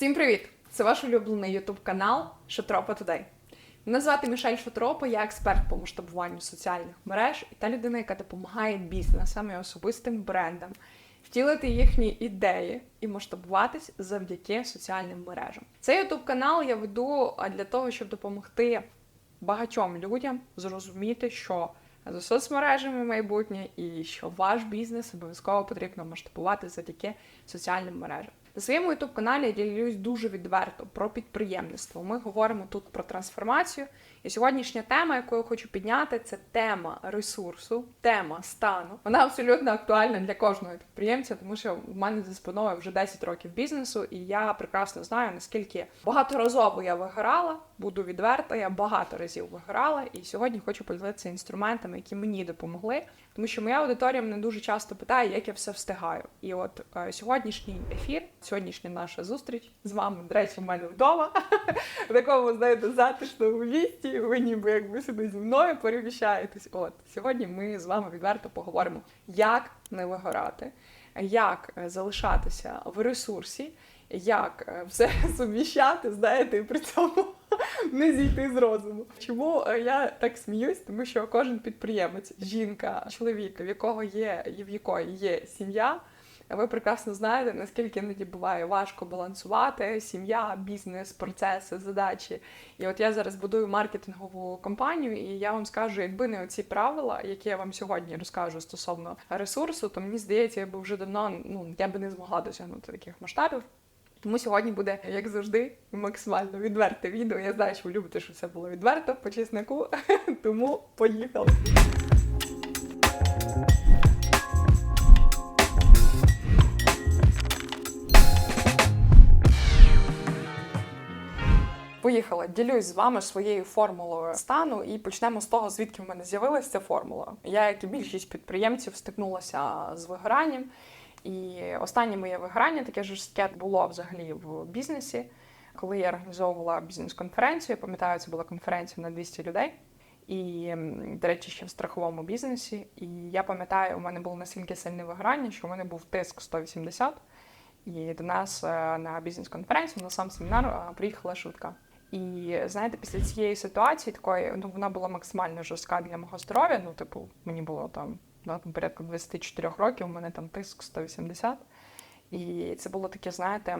Всім привіт! Це ваш улюблений ютуб канал Шотропа Today. Мене звати Мішель Шотропа, я експерт по масштабуванню соціальних мереж і та людина, яка допомагає бізнесам і особистим брендам втілити їхні ідеї і масштабуватись завдяки соціальним мережам. Цей ютуб канал я веду для того, щоб допомогти багатьом людям зрозуміти, що за соцмережами майбутнє і що ваш бізнес обов'язково потрібно масштабувати завдяки соціальним мережам. На своєму youtube каналі я ділюсь дуже відверто про підприємництво. Ми говоримо тут про трансформацію. І сьогоднішня тема, яку я хочу підняти, це тема ресурсу, тема стану. Вона абсолютно актуальна для кожного підприємця, тому що в мене за спиною вже 10 років бізнесу, і я прекрасно знаю, наскільки багаторазово я вигорала. Буду відверта, я багато разів вигорала, і сьогодні хочу поділитися інструментами, які мені допомогли. Тому що моя аудиторія мене дуже часто питає, як я все встигаю. І от е, сьогоднішній ефір, сьогоднішня наша зустріч з вами, до речі, в мене вдома, в такому, знаєте, затишному місті. Ви ніби якби сюди зі мною переміщаєтесь. От сьогодні ми з вами відверто поговоримо, як не вигорати, як е, залишатися в ресурсі, як е, все суміщати, знаєте, і при цьому не зійти з розуму. Чому е, я так сміюсь? Тому що кожен підприємець, жінка, чоловік, в якого є і в якої є сім'я. Ви прекрасно знаєте, наскільки іноді буває важко балансувати сім'я, бізнес, процеси, задачі. І от я зараз будую маркетингову компанію, і я вам скажу, якби не оці правила, які я вам сьогодні розкажу стосовно ресурсу, то мені здається, я би вже давно ну я би не змогла досягнути таких масштабів. Тому сьогодні буде, як завжди, максимально відверте відео. Я знаю, що ви любите, щоб все було відверто по чеснику. Тому поїхали. Поїхала, ділюсь з вами своєю формулою стану і почнемо з того, звідки в мене з'явилася ця формула. Я, як і більшість підприємців, стикнулася з вигоранням. І останнє моє виграння таке жорстке було взагалі в бізнесі, коли я організовувала бізнес-конференцію. Я пам'ятаю, це була конференція на 200 людей. І, до речі, ще в страховому бізнесі. І я пам'ятаю, у мене було настільки сильне виграння, що у мене був тиск 180. І до нас е, на бізнес-конференцію, на сам семінар е, приїхала швидка. І знаєте, після цієї ситуації такої ну вона була максимально жорстка для мого здоров'я. Ну, типу, мені було там да, там порядка 24 років, у мене там тиск 180. І це було таке, знаєте,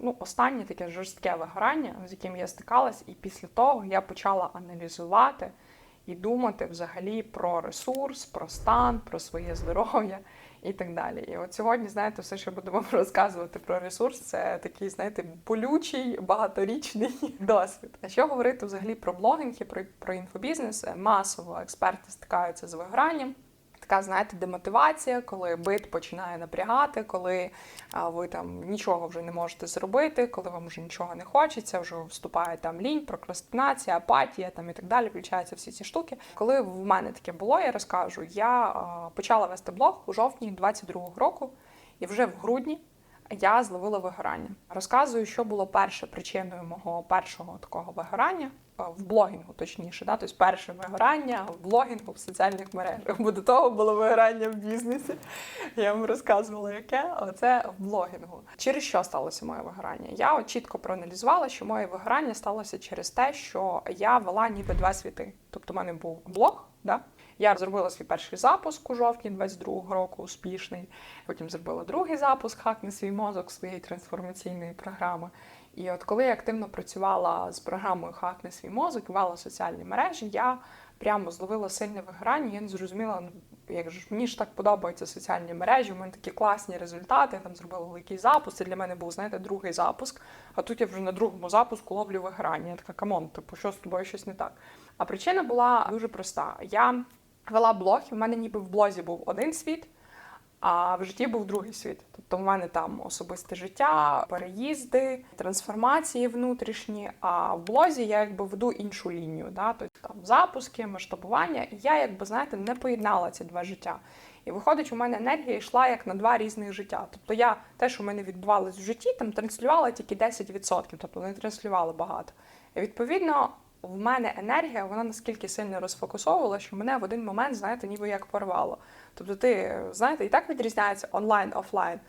ну, останнє таке жорстке вигорання, з яким я стикалась, і після того я почала аналізувати і думати взагалі про ресурс, про стан, про своє здоров'я і так далі. І от сьогодні, знаєте, все, що будемо розказувати про ресурс, це такий, знаєте, болючий, багаторічний досвід. А що говорити взагалі про блогінг і про, про інфобізнес? Масово експерти стикаються з вигоранням така, знаєте, демотивація, коли бит починає напрягати, коли а, ви там нічого вже не можете зробити, коли вам вже нічого не хочеться, вже вступає там лінь, прокрастинація, апатія там і так далі. Включаються всі ці штуки. Коли в мене таке було, я розкажу, я а, почала вести блог у жовтні 22-го року, і вже в грудні. Я зловила вигорання. Розказую, що було перше причиною мого першого такого вигорання в блогінгу, точніше, да? тобто перше вигорання в блогінгу в соціальних мережах. Бо до того було вигорання в бізнесі. Я вам розказувала, яке це в блогінгу. Через що сталося моє вигорання? Я от чітко проаналізувала, що моє вигорання сталося через те, що я вела ніби два світи. Тобто, в мене був блог. Да? Я зробила свій перший запуск у жовтні 22-го року, успішний. Потім зробила другий запуск «Хакни свій мозок своєї трансформаційної програми. І от коли я активно працювала з програмою Хакни свій мозок, вела соціальні мережі, я прямо зловила сильне виграння. Я не зрозуміла, ну, як ж мені ж так подобаються соціальні мережі. У мене такі класні результати. Я там зробила великий запуск. Це для мене був, знаєте, другий запуск. А тут я вже на другому запуску ловлю виграння. Я така камон, типу, що з тобою щось не так. А причина була дуже проста. Я вела блог, і в мене ніби в блозі був один світ. А в житті був другий світ. Тобто в мене там особисте життя, переїзди, трансформації внутрішні. А в блозі я якби веду іншу лінію. Да? Тобто там запуски, масштабування. І я, якби знаєте, не поєднала ці два життя. І виходить, у мене енергія йшла як на два різних життя. Тобто я те, що в мене відбувалось в житті, там транслювала тільки 10%, тобто не транслювала багато. І відповідно. В мене енергія, вона наскільки сильно розфокусовувала, що мене в один момент, знаєте, ніби як порвало. Тобто, ти знаєте, і так відрізняється онлайн, офлайн.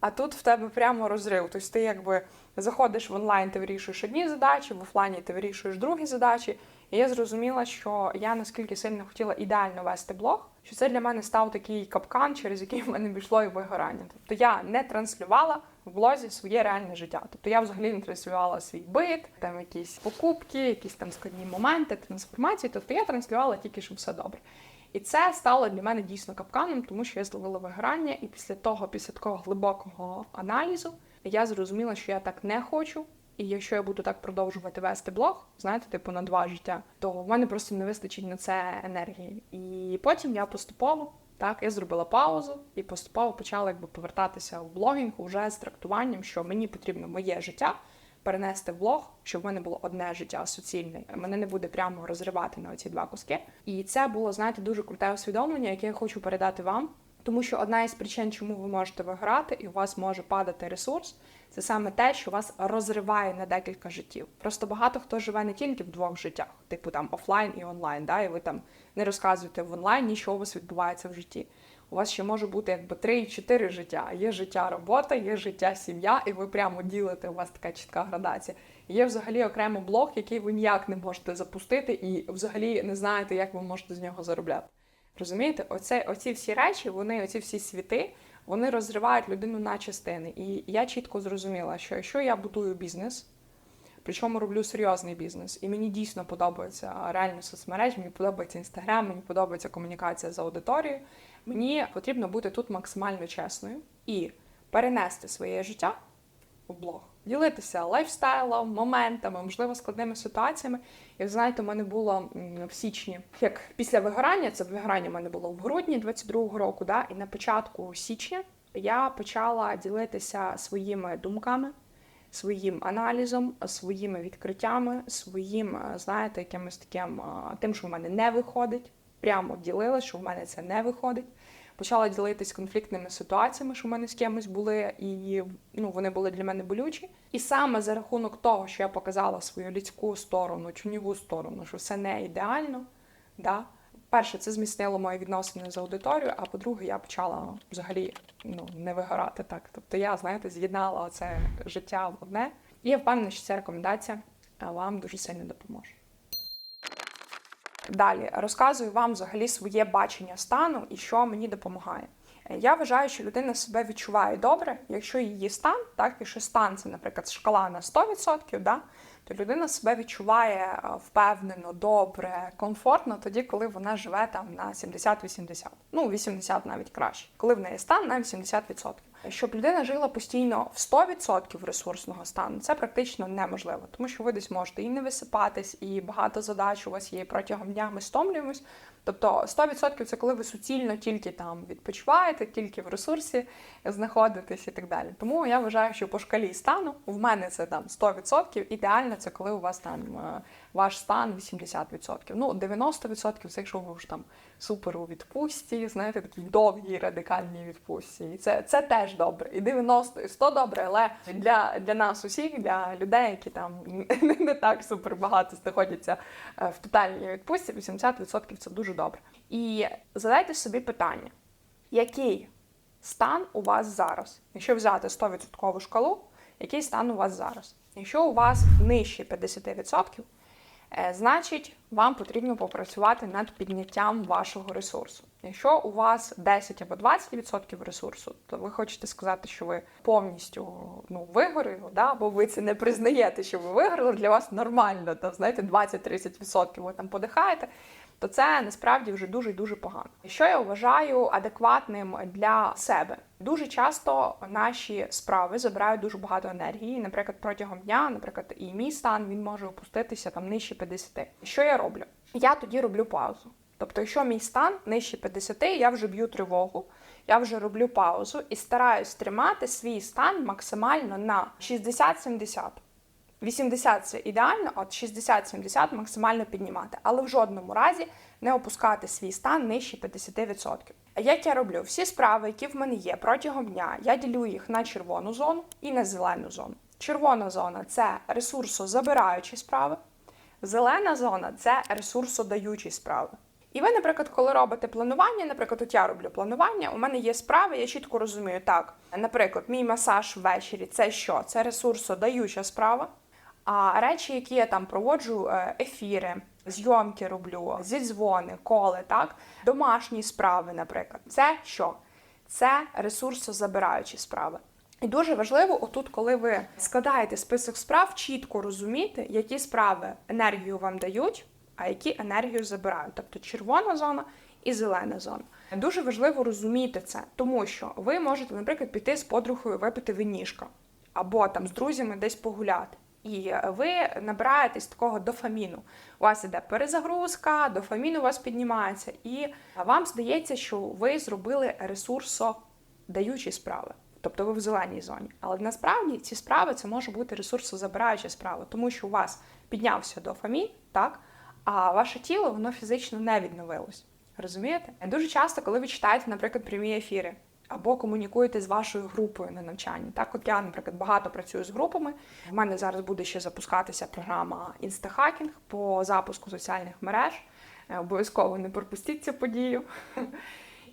а тут в тебе прямо розрив. Тобто ти якби заходиш в онлайн, ти вирішуєш одні задачі, в офлайні ти вирішуєш другі задачі. І я зрозуміла, що я наскільки сильно хотіла ідеально вести блог, що це для мене став такий капкан, через який в мене пішло і вигорання. Тобто я не транслювала в блозі своє реальне життя. Тобто я взагалі не транслювала свій бит, там якісь покупки, якісь там складні моменти, трансформації. Тобто я транслювала тільки, щоб все добре. І це стало для мене дійсно капканом, тому що я зловила вигорання, і після того, після такого глибокого аналізу, я зрозуміла, що я так не хочу. І якщо я буду так продовжувати вести блог, знаєте, типу на два життя, то в мене просто не вистачить на це енергії. І потім я поступово так я зробила паузу і поступово почала якби повертатися в блогінг уже з трактуванням, що мені потрібно моє життя перенести в блог, щоб в мене було одне життя суцільне. Мене не буде прямо розривати на оці два куски. І це було, знаєте, дуже круте усвідомлення, яке я хочу передати вам. Тому що одна із причин, чому ви можете виграти, і у вас може падати ресурс, це саме те, що вас розриває на декілька життів. Просто багато хто живе не тільки в двох життях, типу там офлайн і онлайн, да, і ви там не розказуєте в онлайні, що у вас відбувається в житті. У вас ще може бути якби три-чотири життя. Є життя робота, є життя сім'я, і ви прямо ділите. У вас така чітка градація. Є взагалі окремо блог, який ви ніяк не можете запустити, і взагалі не знаєте, як ви можете з нього заробляти. Розумієте, оце, оці всі речі, вони, оці всі світи, вони розривають людину на частини. І я чітко зрозуміла, що якщо я будую бізнес, причому роблю серйозний бізнес, і мені дійсно подобається реально соцмережі, мені подобається інстаграм, мені подобається комунікація з аудиторією. Мені потрібно бути тут максимально чесною і перенести своє життя в блог, ділитися лайфстайлом, моментами, можливо, складними ситуаціями. Як знаєте, у мене було в січні, як після вигорання, це вигорання в мене було в грудні 22-го року, да, і на початку січня я почала ділитися своїми думками. Своїм аналізом, своїми відкриттями, своїм, знаєте, якимось таким тим, що в мене не виходить. Прямо ділила, що в мене це не виходить. Почала ділитись конфліктними ситуаціями, що в мене з кимось були, і ну, вони були для мене болючі. І саме за рахунок того, що я показала свою людську сторону, чуніву сторону, що все не ідеально. Да? Перше, це зміцнило мої відносини з аудиторією, а по-друге, я почала взагалі ну, не вигорати так. Тобто я, знаєте, з'єднала це життя в одне. І я впевнена, що ця рекомендація вам дуже сильно допоможе. Далі розказую вам взагалі своє бачення стану і що мені допомагає. Я вважаю, що людина себе відчуває добре, якщо її стан, так, якщо стан це, наприклад, шкала на 100%, да, то людина себе відчуває впевнено, добре, комфортно тоді, коли вона живе там на 70-80. Ну, 80 навіть краще, коли в неї стан на 80%. Щоб людина жила постійно в 100% ресурсного стану, це практично неможливо, тому що ви десь можете і не висипатись, і багато задач у вас є протягом дня. Ми стомлюємось. Тобто 100% це коли ви суцільно тільки там відпочиваєте, тільки в ресурсі знаходитесь і так далі. Тому я вважаю, що по шкалі стану в мене це там 100%. Ідеально це коли у вас там ваш стан 80%. Ну 90% це якщо ви вже там супер у відпустці, знаєте, такі довгі радикальні відпустці. І це це теж добре. І 90, і 100 добре, але для для нас усіх, для людей, які там не так супер багато знаходяться в тотальній відпустці, 80% це дуже добре. І задайте собі питання, який стан у вас зараз? Якщо взяти 100% шкалу, який стан у вас зараз? Якщо у вас нижче 50%, значить вам потрібно попрацювати над підняттям вашого ресурсу. Якщо у вас 10 або 20% ресурсу, то ви хочете сказати, що ви повністю ну, вигорили, да? бо ви це не признаєте, що ви виграли для вас нормально, там, знаєте, 20-30% ви там подихаєте то це насправді вже дуже дуже погано. Що я вважаю адекватним для себе? Дуже часто наші справи забирають дуже багато енергії. Наприклад, протягом дня, наприклад, і мій стан він може опуститися там нижче 50. Що я роблю? Я тоді роблю паузу. Тобто, якщо мій стан нижче 50, я вже б'ю тривогу, я вже роблю паузу і стараюсь тримати свій стан максимально на 60-70. 80 це ідеально, от 60-70 максимально піднімати, але в жодному разі не опускати свій стан нижче 50%. А як я роблю? Всі справи, які в мене є протягом дня, я ділю їх на червону зону і на зелену зону. Червона зона це ресурсозабираючі справи, зелена зона це ресурсодаючі справи. І ви, наприклад, коли робите планування, наприклад, от я роблю планування, у мене є справи, я чітко розумію, так, наприклад, мій масаж ввечері це що? Це ресурсодаюча справа. А речі, які я там проводжу, е, ефіри, зйомки роблю, зідзвони, коли, так, домашні справи, наприклад, це що? Це ресурсозабираючі справи. І дуже важливо, отут, коли ви складаєте список справ, чітко розуміти, які справи енергію вам дають, а які енергію забирають, тобто червона зона і зелена зона. Дуже важливо розуміти це, тому що ви можете, наприклад, піти з подругою випити винішка, або там з друзями десь погуляти. І ви набираєтесь такого дофаміну. У вас іде перезагрузка, дофамін у вас піднімається, і вам здається, що ви зробили ресурсодаючі справи. Тобто ви в зеленій зоні. Але насправді ці справи це може бути ресурсозабираючі справи, тому що у вас піднявся дофамін, так, а ваше тіло воно фізично не відновилось. Розумієте? Дуже часто, коли ви читаєте, наприклад, прямі ефіри або комунікуєте з вашою групою на навчанні. Так, от я, наприклад, багато працюю з групами. В мене зараз буде ще запускатися програма інстахакінг по запуску соціальних мереж. Е, Обов'язково не пропустіть цю подію.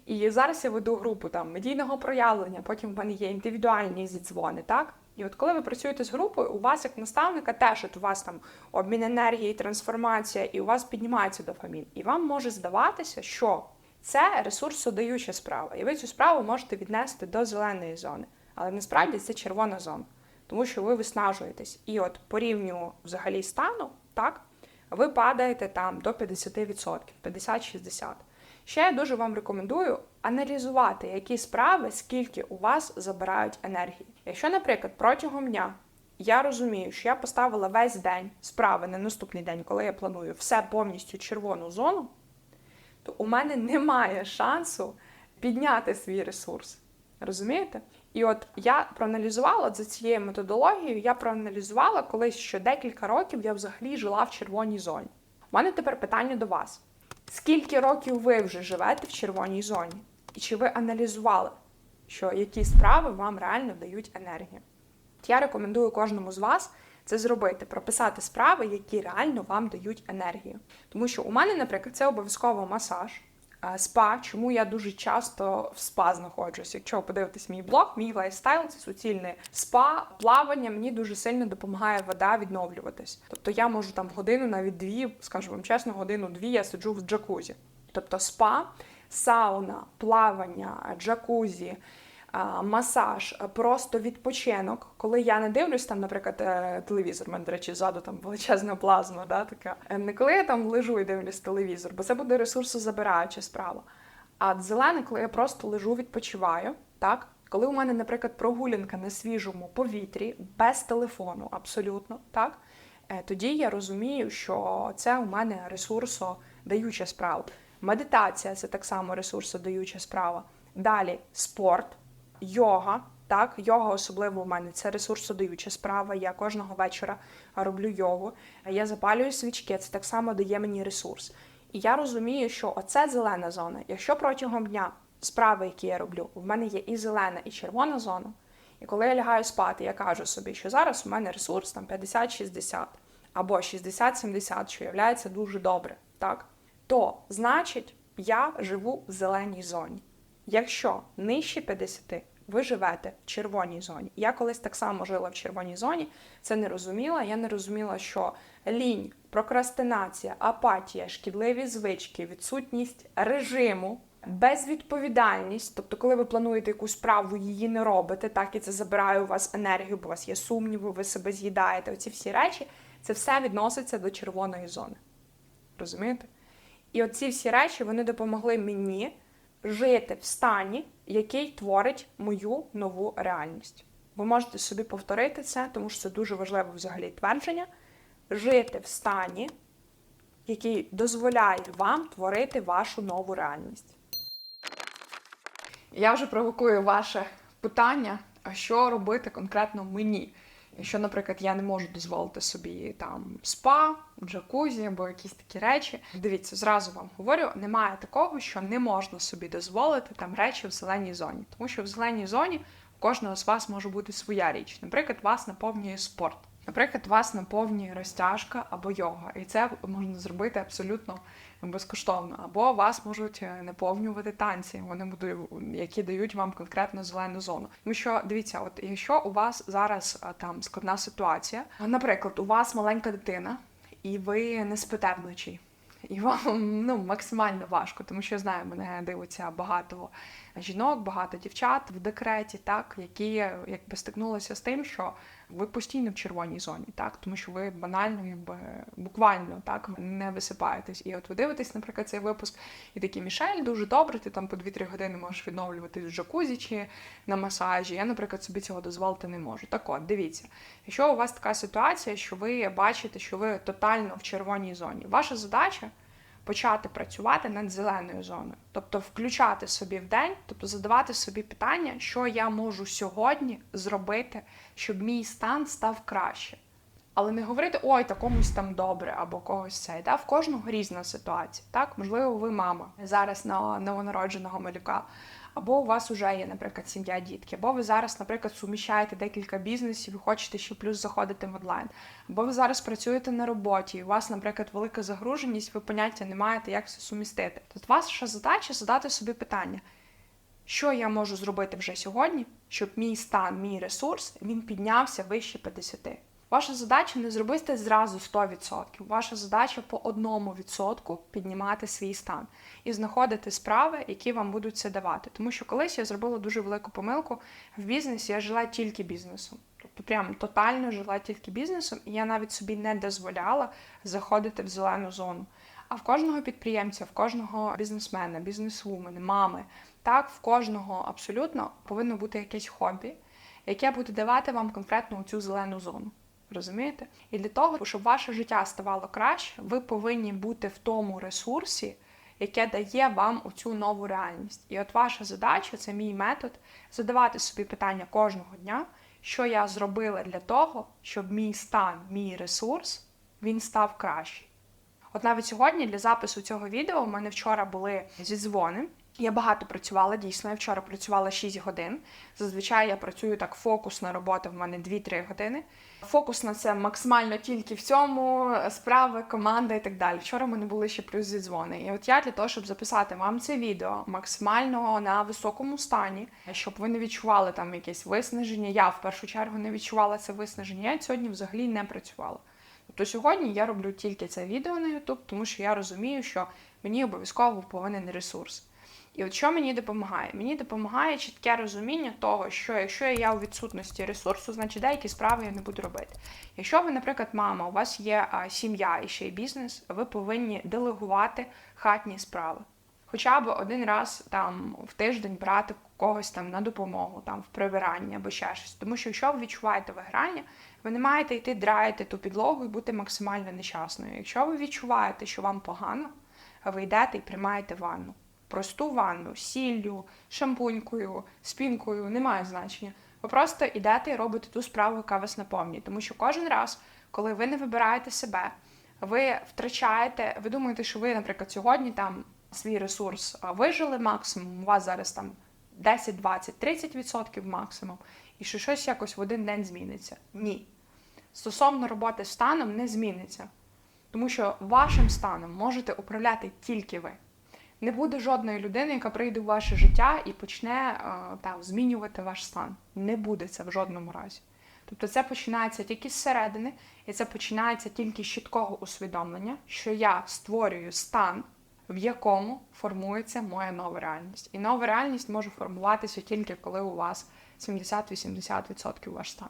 І зараз я веду групу там медійного проявлення, потім в мене є індивідуальні зідзвони, так? І от коли ви працюєте з групою, у вас як наставника теж от у вас там обмін енергії, трансформація, і у вас піднімається дофамін. І вам може здаватися, що це ресурсодаюча справа, і ви цю справу можете віднести до зеленої зони. Але насправді це червона зона, тому що ви виснажуєтесь. І от по рівню взагалі стану, так, ви падаєте там до 50%, 50-60%. Ще я дуже вам рекомендую аналізувати, які справи, скільки у вас забирають енергії. Якщо, наприклад, протягом дня я розумію, що я поставила весь день справи на наступний день, коли я планую все повністю червону зону, то у мене немає шансу підняти свій ресурс. Розумієте? І от я проаналізувала за цією методологією, я проаналізувала колись, що декілька років я взагалі жила в червоній зоні. У мене тепер питання до вас. Скільки років ви вже живете в червоній зоні? І чи ви аналізували, що які справи вам реально дають енергію? Я рекомендую кожному з вас це зробити, прописати справи, які реально вам дають енергію. Тому що у мене, наприклад, це обов'язково масаж, е, спа, чому я дуже часто в спа знаходжусь. Якщо ви подивитесь мій блог, мій лайфстайл це суцільне спа, плавання мені дуже сильно допомагає вода відновлюватись. Тобто я можу там годину, навіть дві, скажу вам чесно, годину-дві я сиджу в джакузі. Тобто спа, сауна, плавання, джакузі. Масаж, просто відпочинок. Коли я не дивлюсь там, наприклад, е, телевізор, у мене, до речі, ззаду там величезна плазма, да, така. Е, Не коли я там лежу і дивлюсь телевізор, бо це буде ресурсозабираюча справа. А зелене, коли я просто лежу, відпочиваю, так? Коли у мене, наприклад, прогулянка на свіжому повітрі, без телефону, абсолютно, так? Е, Тоді я розумію, що це у мене ресурсодаюча справа. Медитація це так само ресурсодаюча справа. Далі спорт, йога. Так, йога особливо у мене це ресурсодаюча справа. Я кожного вечора роблю йогу. Я запалюю свічки, це так само дає мені ресурс. І я розумію, що оце зелена зона. Якщо протягом дня справи, які я роблю, в мене є і зелена, і червона зона. І коли я лягаю спати, я кажу собі, що зараз у мене ресурс там 50-60 або 60-70, що є дуже добре, так? То значить, я живу в зеленій зоні. Якщо нижче 50, ви живете в червоній зоні. Я колись так само жила в червоній зоні, це не розуміла. Я не розуміла, що лінь, прокрастинація, апатія, шкідливі звички, відсутність режиму, безвідповідальність. Тобто, коли ви плануєте якусь справу, її не робите, так і це забирає у вас енергію, бо у вас є сумніви, ви себе з'їдаєте. Оці всі речі, це все відноситься до червоної зони. Розумієте? І оці всі речі вони допомогли мені жити в стані, який творить мою нову реальність. Ви можете собі повторити це, тому що це дуже важливе взагалі твердження. Жити в стані, який дозволяє вам творити вашу нову реальність. Я вже провокую ваше питання, а що робити конкретно мені? Якщо, наприклад, я не можу дозволити собі там спа, джакузі або якісь такі речі. Дивіться, зразу вам говорю, немає такого, що не можна собі дозволити там речі в зеленій зоні. Тому що в зеленій зоні у кожного з вас може бути своя річ. Наприклад, вас наповнює спорт. Наприклад, вас наповнює розтяжка або йога, і це можна зробити абсолютно безкоштовно. Або вас можуть е, наповнювати танці, вони будуть, які дають вам конкретно зелену зону. Тому що дивіться, от якщо у вас зараз е, там складна ситуація, наприклад, у вас маленька дитина, і ви не спите вночі. І вам ну максимально важко, тому що я знаю, мене дивиться багато жінок, багато дівчат в декреті, так які якби стикнулися з тим, що ви постійно в червоній зоні, так тому що ви банально, якби буквально так не висипаєтесь. І от ви дивитесь, наприклад, цей випуск, і такі Мішель, дуже добре. Ти там по 2-3 години можеш відновлюватись в джакузі чи на масажі. Я, наприклад, собі цього дозволити не можу. Так от, дивіться, якщо у вас така ситуація, що ви бачите, що ви тотально в червоній зоні, ваша задача почати працювати над зеленою зоною, тобто включати собі в день, тобто задавати собі питання, що я можу сьогодні зробити, щоб мій стан став краще. Але не говорити ой, та комусь там добре або когось цей. Да? В кожного різна ситуація. Так, можливо, ви мама зараз на новонародженого малюка. Або у вас вже є, наприклад, сім'я дітки, або ви зараз, наприклад, суміщаєте декілька бізнесів і хочете ще плюс заходити в онлайн, або ви зараз працюєте на роботі, і у вас, наприклад, велика загруженість, ви поняття не маєте, як це сумістити. Тут ваша задача задати собі питання, що я можу зробити вже сьогодні, щоб мій стан, мій ресурс він піднявся вище 50. Ваша задача не зробити зразу 100%. Ваша задача по одному відсотку піднімати свій стан і знаходити справи, які вам будуть це давати. Тому що колись я зробила дуже велику помилку в бізнесі, я жила тільки бізнесом. Тобто, прям тотально жила тільки бізнесом, і я навіть собі не дозволяла заходити в зелену зону. А в кожного підприємця, в кожного бізнесмена, бізнесвумени, мами, так, в кожного абсолютно повинно бути якесь хобі, яке буде давати вам конкретно цю зелену зону. Розумієте? І для того, щоб ваше життя ставало краще, ви повинні бути в тому ресурсі, яке дає вам оцю нову реальність. І от ваша задача, це мій метод, задавати собі питання кожного дня, що я зробила для того, щоб мій стан, мій ресурс, він став кращий. От навіть сьогодні для запису цього відео у мене вчора були зідзвони. Я багато працювала, дійсно. Я вчора працювала 6 годин. Зазвичай я працюю так фокусна робота в мене 2-3 години. Фокус на це максимально тільки в цьому, справи, команда і так далі. Вчора в мене були ще плюс зідзвони. І от я для того, щоб записати вам це відео максимально на високому стані, щоб ви не відчували там якесь виснаження. Я в першу чергу не відчувала це виснаження. Я сьогодні взагалі не працювала. Тобто сьогодні я роблю тільки це відео на YouTube, тому що я розумію, що мені обов'язково повинен ресурс. І от що мені допомагає? Мені допомагає чітке розуміння того, що якщо я у відсутності ресурсу, значить деякі справи я не буду робити. Якщо ви, наприклад, мама, у вас є сім'я і ще й бізнес, ви повинні делегувати хатні справи. Хоча б один раз там в тиждень брати когось там на допомогу, там в прибиранні або ще щось. Тому що якщо ви відчуваєте виграння, ви не маєте йти драїти ту підлогу і бути максимально нещасною. Якщо ви відчуваєте, що вам погано, ви йдете і приймаєте ванну просту ванну, сіллю, шампунькою, спінкою, немає значення. Ви просто йдете і робите ту справу, яка вас наповнює. Тому що кожен раз, коли ви не вибираєте себе, ви втрачаєте, ви думаєте, що ви, наприклад, сьогодні там свій ресурс вижили максимум, у вас зараз там 10, 20, 30% максимум, і що щось якось в один день зміниться. Ні. Стосовно роботи станом не зміниться. Тому що вашим станом можете управляти тільки ви не буде жодної людини, яка прийде в ваше життя і почне е, там змінювати ваш стан. Не буде це в жодному разі. Тобто це починається тільки зсередини, і це починається тільки з чіткого усвідомлення, що я створюю стан, в якому формується моя нова реальність. І нова реальність може формуватися тільки коли у вас 70-80% ваш стан.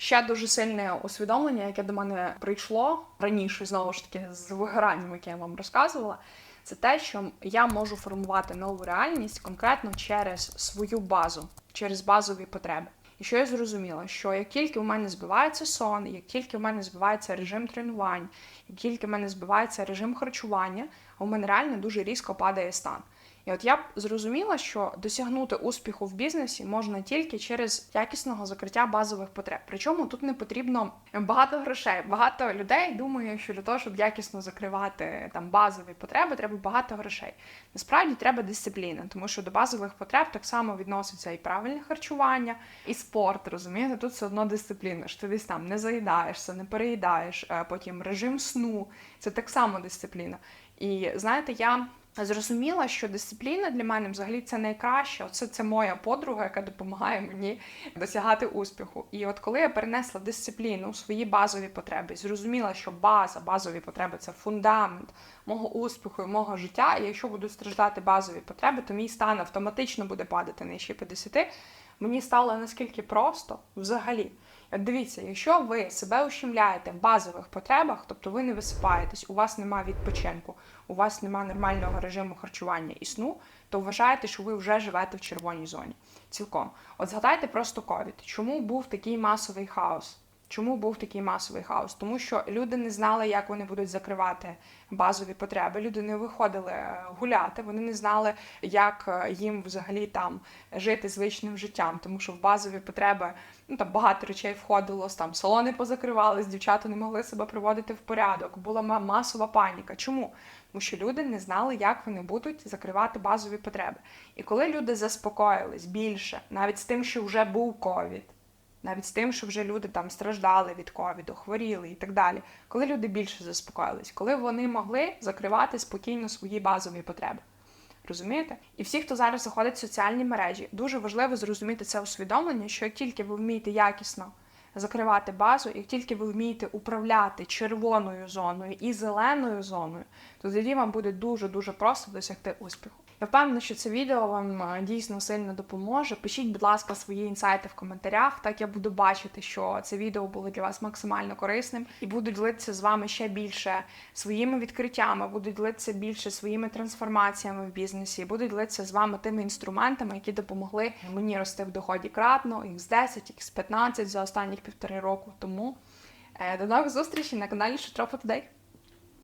Ще дуже сильне усвідомлення, яке до мене прийшло раніше, знову ж таки, з вигоранням, яке я вам розказувала, це те, що я можу формувати нову реальність конкретно через свою базу, через базові потреби. І що я зрозуміла, що як тільки у мене збивається сон, як тільки у мене збивається режим тренувань, як тільки у мене збивається режим харчування, у мене реально дуже різко падає стан. І от я б зрозуміла, що досягнути успіху в бізнесі можна тільки через якісного закриття базових потреб. Причому тут не потрібно багато грошей. Багато людей думає, що для того, щоб якісно закривати там базові потреби, треба багато грошей. Насправді треба дисципліна, тому що до базових потреб так само відноситься і правильне харчування, і спорт. Розумієте, тут все одно дисципліна. що Ти десь там не заїдаєшся, не переїдаєш, е, потім режим сну. Це так само дисципліна. І знаєте, я зрозуміла, що дисципліна для мене взагалі це найкраще. Оце це моя подруга, яка допомагає мені досягати успіху. І от коли я перенесла дисципліну у свої базові потреби, зрозуміла, що база, базові потреби це фундамент мого успіху і мого життя. І якщо будуть страждати базові потреби, то мій стан автоматично буде падати нижче 50. Мені стало наскільки просто взагалі. Дивіться, якщо ви себе ущемляєте в базових потребах, тобто ви не висипаєтесь, у вас немає відпочинку, у вас немає нормального режиму харчування і сну, то вважаєте, що ви вже живете в червоній зоні. Цілком. От згадайте просто ковід. Чому був такий масовий хаос? Чому був такий масовий хаос? Тому що люди не знали, як вони будуть закривати базові потреби. Люди не виходили е, гуляти, вони не знали, як е, їм взагалі там жити звичним життям, тому що в базові потреби ну там багато речей входило, там салони позакривались, дівчата не могли себе приводити в порядок. Була масова паніка. Чому? Тому що люди не знали, як вони будуть закривати базові потреби. І коли люди заспокоїлись більше, навіть з тим, що вже був ковід. Навіть з тим, що вже люди там страждали від ковіду, хворіли і так далі. Коли люди більше заспокоїлись, коли вони могли закривати спокійно свої базові потреби. Розумієте? І всі, хто зараз заходить в соціальні мережі, дуже важливо зрозуміти це усвідомлення, що як тільки ви вмієте якісно закривати базу, як тільки ви вмієте управляти червоною зоною і зеленою зоною, то тоді вам буде дуже дуже просто досягти успіху. Я впевнена, що це відео вам е, дійсно сильно допоможе. Пишіть, будь ласка, свої інсайти в коментарях. Так я буду бачити, що це відео було для вас максимально корисним і буду ділитися з вами ще більше своїми відкриттями, буду ділитися більше своїми трансформаціями в бізнесі, буду ділитися з вами тими інструментами, які допомогли мені рости в доході кратно, X10, X15 за останніх півтори року. Тому е, до нових зустрічей на каналі Шутропа Today.